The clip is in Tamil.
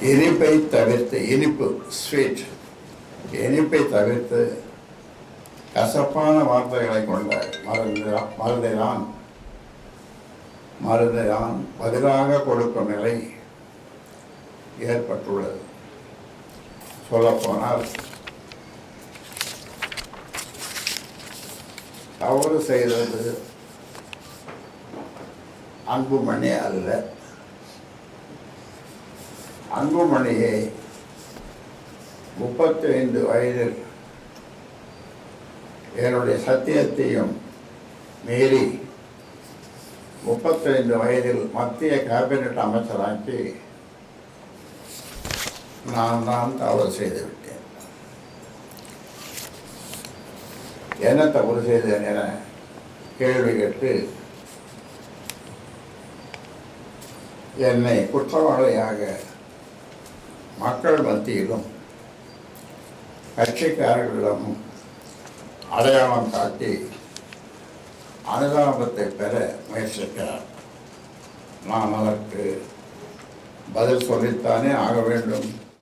இனிப்பை தவிர்த்து இனிப்பு ஸ்வீட் இனிப்பை தவிர்த்து கசப்பான வார்த்தைகளை கொண்ட மருந்து மருந்தை தான் பதிலாக கொடுக்கும் நிலை ஏற்பட்டுள்ளது. சொல்லப்போனால் தவறு செய்தது அன்புமணி அல்ல. அன்புமணியை முப்பத்தி ஐந்து வயதில் என்னுடைய சத்தியத்தையும் மீறி முப்பத்தைந்து வயதில் மத்திய கேபினட் அமைச்சராக்கி நான் தான் தவறு செய்துவிட்டேன் என்ன தவறு செய்தேன் என கேள்வி கேட்டு என்னை குற்றவாளியாக மக்கள் மத்தியிலும் கட்சிக்காரர்களிடமும் அடையாளம் காட்டி அனுதாபத்தை பெற முயற்சிக்கிறார். நாம் அதற்கு பதில் சொல்லித்தானே ஆக வேண்டும்.